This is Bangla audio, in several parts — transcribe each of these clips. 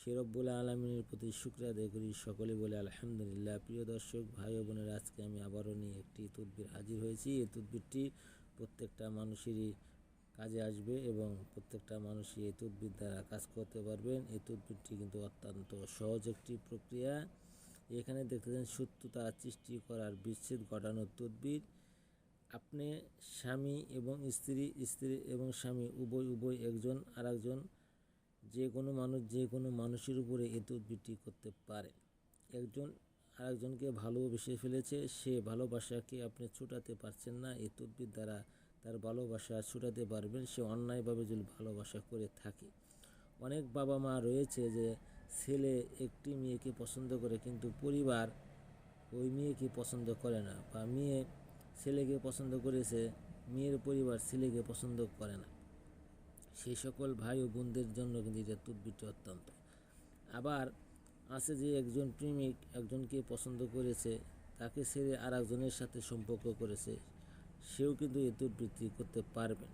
সে রব্বুল আলমিনের প্রতি শুক্র আদায় করি। সকলে বলে, আলহামদুলিল্লাহ। প্রিয় দর্শক, ভাই বোনের, আজকে আমি আবারও নিয়ে একটি তদবির হাজির হয়েছি। এই তদবিরটি প্রত্যেকটা মানুষেরই কাজে আসবে এবং প্রত্যেকটা মানুষই এই তদবির দ্বারা কাজ করতে পারবেন। এই তদবিরটি কিন্তু অত্যন্ত সহজ একটি প্রক্রিয়া। এখানে দেখতেছেন শত্রুতা সৃষ্টি করার বিচ্ছেদ ঘটানোর তদবির। আপনি স্বামী এবং স্ত্রী স্ত্রী এবং স্বামী, উভয় উভয় একজন আরেকজন যে কোনো মানুষ যে কোনো মানুষের উপরে এই তদবিরটি করতে পারে। একজন আরেকজনকে ভালোবেসে ফেলেছে, সে ভালোবাসাকে আপনি ছুটাতে পারছেন না। এই তদবির দ্বারা তার ভালোবাসা ছুটাতে পারবেন, সে অন্যায়ভাবে যদি ভালোবাসা করে থাকে। অনেক বাবা মা রয়েছে যে ছেলে একটি মেয়েকে পছন্দ করে কিন্তু পরিবার ওই মেয়েকে পছন্দ করে না বা মেয়ে ছেলেকে পছন্দ করেছে, মেয়ের পরিবার ছেলেকে পছন্দ করে না। সেই সকল ভাই ও বোনদের জন্য কিন্তু এটা তদবিরটি অত্যন্ত। আবার আছে যে একজন প্রেমিক একজনকে পছন্দ করেছে, তাকে ছেড়ে আর একজনের সাথে সম্পর্ক করেছে, সেও কিন্তু এই তদবৃত্তি করতে পারবেন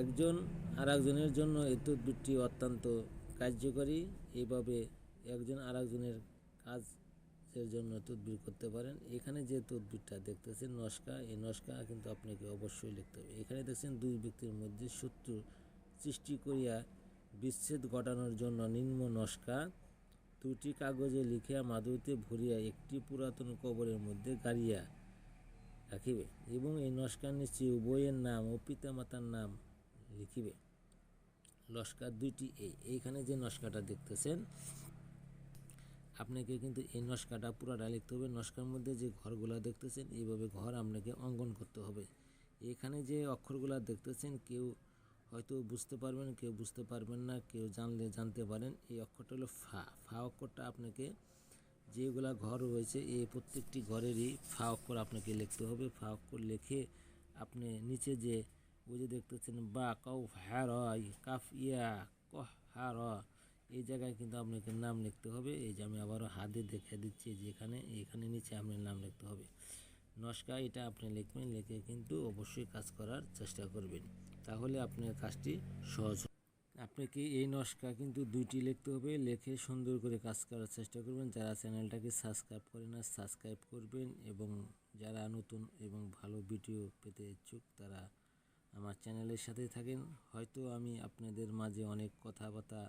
একজন আর একজনের জন্য এই তদবৃত্তি অত্যন্ত কার্যকরী। এইভাবে একজন আর একজনের কাজের জন্য তদবির করতে পারেন। এখানে যে তদবিরটা দেখতেছেন, নস্কা, এই নস্কা কিন্তু আপনাকে অবশ্যই লিখতে হবে। এখানে দেখছেন দুই ব্যক্তির মধ্যে শত্রু সৃষ্টি করিয়া বিচ্ছেদ ঘটানোর জন্য নিম্ন নস্কা, দুটি কাগজে লিখিয়া মাদুরিতে ভরিয়া একটি পুরাতন কবরের মধ্যে গাড়িয়া রাখিবে এবং এই নস্কার নিচে উভয়ের নাম ও পিতামাতার নাম লিখিবে। নস্কার দুইটি এই। এইখানে যে নস্কাটা দেখতেছেন আপনাকে কিন্তু এই নস্কাটা পুরাটা লিখতে হবে। নস্কার মধ্যে যে ঘরগুলা দেখতেছেন, এইভাবে ঘর আপনাকে অঙ্কন করতে হবে। এখানে যে অক্ষরগুলা দেখতেছেন, কেউ হয়তো বুঝতে পারবেন, কেউ বুঝতে পারবেন না, কেউ জানলে জানতে পারেন। এই অক্ষরটা হলো ফা। ফা অক্ষরটা আপনাকে যেগুলা ঘর রয়েছে, এই প্রত্যেকটি ঘরেরই ফা অক্ষর আপনাকে লিখতে হবে। ফা অক্ষর লিখে আপনি নিচে যে ওই যে দেখতেছেন, বা কাউ হ্যার কাফ ইয়া, কহ হার এই জায়গায় কিন্তু আপনাকে নাম লিখতে হবে। এই যে আমি আবারও হাতে দেখে দিচ্ছি যে এখানে এখানে নিচে আপনার নাম লিখতে হবে। নস্কা এটা আপনি লিখবেন, লিখে কিন্তু অবশ্যই কাজ করার চেষ্টা করবেন। তাহলে আপনার কাজটি সহজ। আপনাকে এই নস্কা কিন্তু দুইটি লিখতে হবে। লিখে সুন্দর করে কাজ করার চেষ্টা করবেন। যারা চ্যানেলটাকে সাবস্ক্রাইব করে না, সাবস্ক্রাইব করবেন এবং যারা নতুন এবং ভালো ভিডিও পেতে ইচ্ছুক, তারা আমার চ্যানেলের সাথে থাকেন। হয়তো আমি আপনাদের মাঝে অনেক কথাবার্তা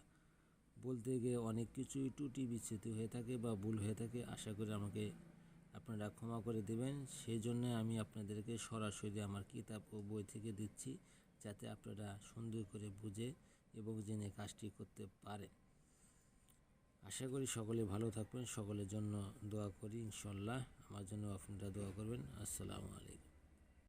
বলতে গিয়ে অনেক কিছুই টুটি বিচ্ছিত হয়ে থাকে বা ভুল হয়ে থাকে, আশা করি আমাকে আপনারা ক্ষমা করে দেবেন। সেই জন্য আমি আপনাদেরকে সরাসরি আমার কিতাব ও বই থেকে দিচ্ছি, যাতে আপনারা সুন্দর করে বুঝে এবং জেনে কাজটি করতে পারেন। আশা করি সকলে ভালো থাকবেন, সকলের জন্য দোয়া করি ইনশাল্লাহ আমার জন্য আপনারা দোয়া করবেন। আসসালামু আলাইকুম।